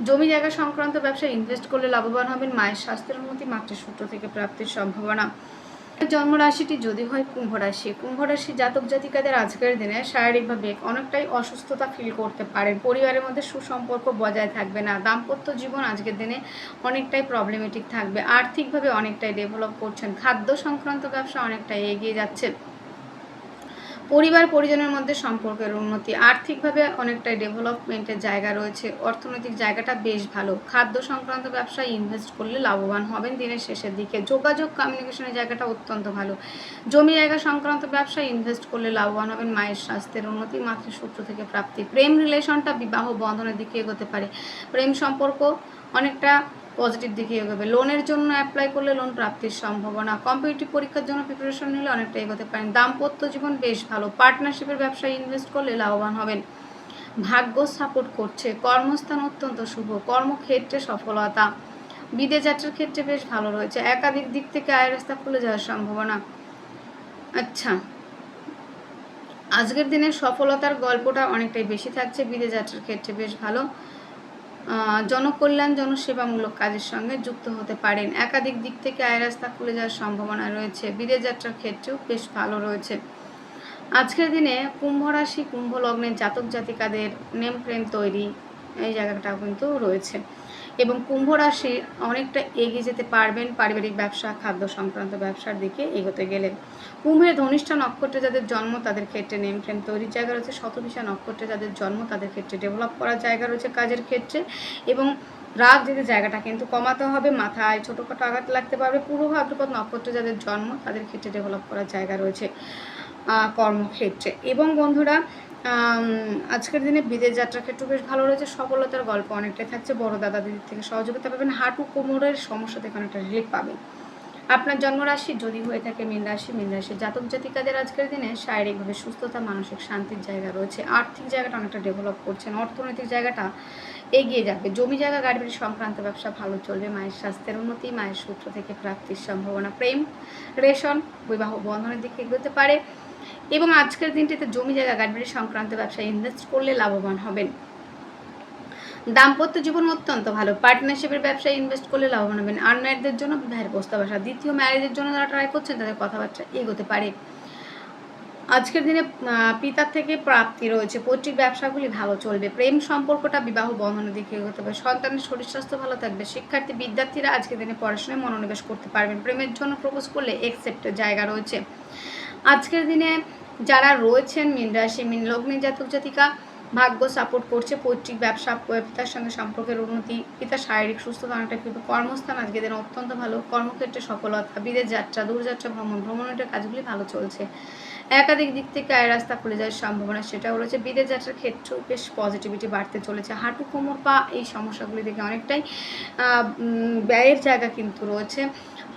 [SPEAKER 1] জমি জায়গা সংক্রান্ত ব্যবসায় ইনভেস্ট করলে লাভবান হবেন মায়ের স্বাস্থ্যের উন্নতি মাতৃসূত্র থেকে প্রাপ্তির সম্ভাবনা। জন্ম রাশিটি যদি হয় কুম্ভ রাশি। কুম্ভ রাশি জাতক জাতিকাদের আজকের দিনে শারীরিকভাবে অনেকটাই অসুস্থতা ফিল করতে পারেন। পরিবারের মধ্যে সুসম্পর্ক বজায় থাকবে না। দাম্পত্য জীবন আজকের দিনে অনেকটাই প্রবলেমেটিক থাকবে। আর্থিকভাবে অনেকটাই ডেভেলপ করছেন। খাদ্য সংক্রান্ত ব্যবসা অনেকটাই এগিয়ে যাচ্ছে। পরিবার পরিজনের মধ্যে সম্পর্কের উন্নতি, আর্থিকভাবে অনেকটাই ডেভেলপমেন্টের জায়গা রয়েছে। অর্থনৈতিক জায়গাটা বেশ ভালো। খাদ্য সংক্রান্ত ব্যবসায় ইনভেস্ট করলে লাভবান হবেন দিনের শেষের দিকে। যোগাযোগ কমিউনিকেশনের জায়গাটা অত্যন্ত ভালো। জমি জায়গা সংক্রান্ত ব্যবসায় ইনভেস্ট করলে লাভবান হবেন মায়ের স্বাস্থ্যের উন্নতি মাতৃসূত্র থেকে প্রাপ্তি। প্রেম রিলেশনটা বিবাহ বন্ধনের দিকে এগোতে পারে। প্রেম সম্পর্ক অনেকটা পজিটিভ দিকে এগোবে। লোনের জন্য অ্যাপ্লাই করলে লোন প্রাপ্তির সম্ভাবনা। কম্পিটিটিভ পরীক্ষার জন্য প্রিপারেশন নিলে অনেকটা এগোতে পারেন। দাম্পত্য জীবন বেশ ভালো। পার্টনারশিপের ব্যবসায় ইনভেস্ট করলে লাভবান হবেন। ভাগ্য সাপোর্ট করছে। কর্মস্থান অত্যন্ত শুভ। কর্মক্ষেত্রে সফলতা। বিদেশ যাত্রার ক্ষেত্রে বেশ ভালো রয়েছে। একাধিক দিক থেকে আয় রাস্তা খুলে যাওয়ার সম্ভাবনা। আচ্ছা। আজকের দিনে সফলতার গল্পটা অনেকটাই বেশি থাকছে। বিদেশ যাত্রার ক্ষেত্রে বেশ ভালো। জনকল্যাণ, জনসেবামূলক কাজের সঙ্গে যুক্ত হতে পারেন। একাধিক দিক থেকে আয় রাস্তা খুলে যাওয়ার সম্ভাবনা রয়েছে। বিদেশ যাত্রার ক্ষেত্রেও বেশ ভালো রয়েছে। আজকের দিনে কুম্ভ রাশি, কুম্ভ লগ্নের জাতক জাতিকাদের নেম প্রেম তৈরি এই জায়গাটাও কিন্তু রয়েছে। এবং কুম্ভ রাশি অনেকটা এগিয়ে যেতে পারবেন পারিবারিক ব্যবসা, খাদ্য সংক্রান্ত ব্যবসার দিকে এগোতে গেলে। কুম্ভের ধনিষ্ঠা নক্ষত্রে যাদের জন্ম, তাদের ক্ষেত্রে নেম ফ্রেম তৈরির জায়গা রয়েছে। শতভিষা নক্ষত্রে যাদের জন্ম, তাদের ক্ষেত্রে ডেভেলপ করার জায়গা রয়েছে কাজের ক্ষেত্রে। এবং রাগ যেতে জায়গাটা কিন্তু কমাতে হবে, মাথায় ছোটোখাটো আঘাত লাগতে পারবে। পূর্ব ভাদ্রপদ নক্ষত্রে যাদের জন্ম, তাদের ক্ষেত্রে ডেভেলপ করার জায়গা রয়েছে কর্মক্ষেত্রে। এবং বন্ধুরা আজকের দিনে বিদেশ যাত্রার ক্ষেত্রে বেশ ভালো রয়েছে। সফলতার গল্প অনেকটাই থাকছে। বড় দাদা দিদির থেকে সহযোগিতা পাবেন। হাঁটু কোমরের সমস্যা থেকে অনেকটা রিলিফ পাবেন। আপনার জন্মরাশি যদি হয়ে থাকে মীন রাশি মীন রাশি জাতক জাতিকাদের আজকের দিনে শারীরিকভাবে সুস্থতা, মানসিক শান্তির জায়গা রয়েছে। আর্থিক জায়গাটা অনেকটা ডেভেলপ করছেন। অর্থনৈতিক জায়গাটা এগিয়ে যাবে। জমি জায়গা গাড়ি সংক্রান্ত ব্যবসা ভালো চলবে। মায়ের স্বাস্থ্যের উন্নতি, মায়ের সূত্র থেকে প্রাপ্তির সম্ভাবনা, প্রেম, রেশন, বিবাহ বন্ধনের দিকে এগোতে পারে। এবং আজকের দিনটিতে জমি জায়গা গাড়ি সংক্রান্ত ব্যবসায় ইনভেস্ট করলে লাভবান হবেন। দাম্পত্য জীবন অত্যন্ত ভালো। পার্টনারশিপের ব্যবসায় ইনভেস্ট করলে লাভবান হবেন। আনম্যারিডদের জন্য বিবাহের প্রস্তাব আসা। দ্বিতীয় ম্যারেজের জন্য যারা ট্রাই করছেন, তাদের কথাবার্তা এগোতে পারে। আজকের দিনে পিতার থেকে প্রাপ্তি রয়েছে। পৈতৃক ব্যবসাগুলি ভালো চলবে। প্রেম সম্পর্কটা বিবাহ বন্ধনের দিকে এগোতে হবে সন্তানের শরীর স্বাস্থ্য ভালো থাকবে। শিক্ষার্থী, বিদ্যার্থীরা আজকের দিনে পড়াশোনায় মনোনিবেশ করতে পারবেন। প্রেমের জন্য প্রপোজ করলে একসেপ্টের জায়গা রয়েছে। আজকের দিনে যারা রয়েছেন মীন রাশি, মীন লগ্নের জাতক জাতিকা, ভাগ্য সাপোর্ট করছে পৈতৃক ব্যবসা, পিতার সঙ্গে সম্পর্কের উন্নতি, পিতার শারীরিক সুস্থতা অনেকটা কিন্তু কর্মস্থান আজকে দিন অত্যন্ত ভালো। কর্মক্ষেত্রে সফলতা, বিদেশ যাত্রা, দূরযাত্রা, ভ্রমণ ভ্রমণের কাজগুলি ভালো চলছে। একাধিক দিক থেকে আয় রাস্তা খুলে যাওয়ার সম্ভাবনা সেটাও রয়েছে। বিদেশ যাত্রার ক্ষেত্রেও বেশ পজিটিভিটি বাড়তে চলেছে। হাঁটু, কোমর, পা এই সমস্যাগুলি থেকে অনেকটাই ব্যয়ের জায়গা কিন্তু রয়েছে।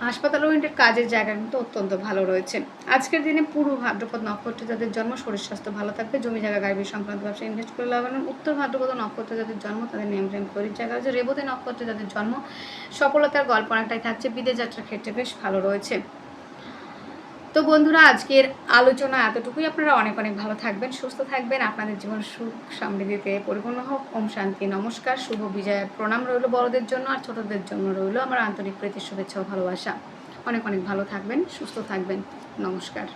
[SPEAKER 1] হাসপাতাল ওরিয়েন্টেড কাজের জায়গা কিন্তু অত্যন্ত ভালো রয়েছে। আজকের দিনে পুরো ভাদ্রপদ নক্ষত্রে যাদের জন্ম, শরীর স্বাস্থ্য ভালো থাকবে, জমি জায়গা, গাড়ি সংক্রান্ত ব্যবসা ইনভেস্ট করে লাগানোর উত্তর ভাদ্রপদ নক্ষত্রে যাদের জন্ম, তাদের নেম প্রেম করির জায়গা রয়েছে। রেবতী নক্ষত্রে যাদের জন্ম, সফলতার গল্প অনেকটাই থাকছে। বিদেশ যাত্রার ক্ষেত্রে বেশ ভালো রয়েছে। তো বন্ধুরা, আজকের আলোচনা এতটুকুই। আপনারা অনেক অনেক ভালো থাকবেন, সুস্থ থাকবেন। আপনাদের জীবন সুখ সমৃদ্ধিতে পরিপূর্ণ হোক। ওম শান্তি, নমস্কার। শুভ বিজয়। প্রণাম রইল বড়দের জন্য আর ছোটদের জন্য রইল আমার আন্তরিক প্রীতি শুভেচ্ছা ও ভালোবাসা। অনেক অনেক ভালো থাকবেন, সুস্থ থাকবেন। নমস্কার।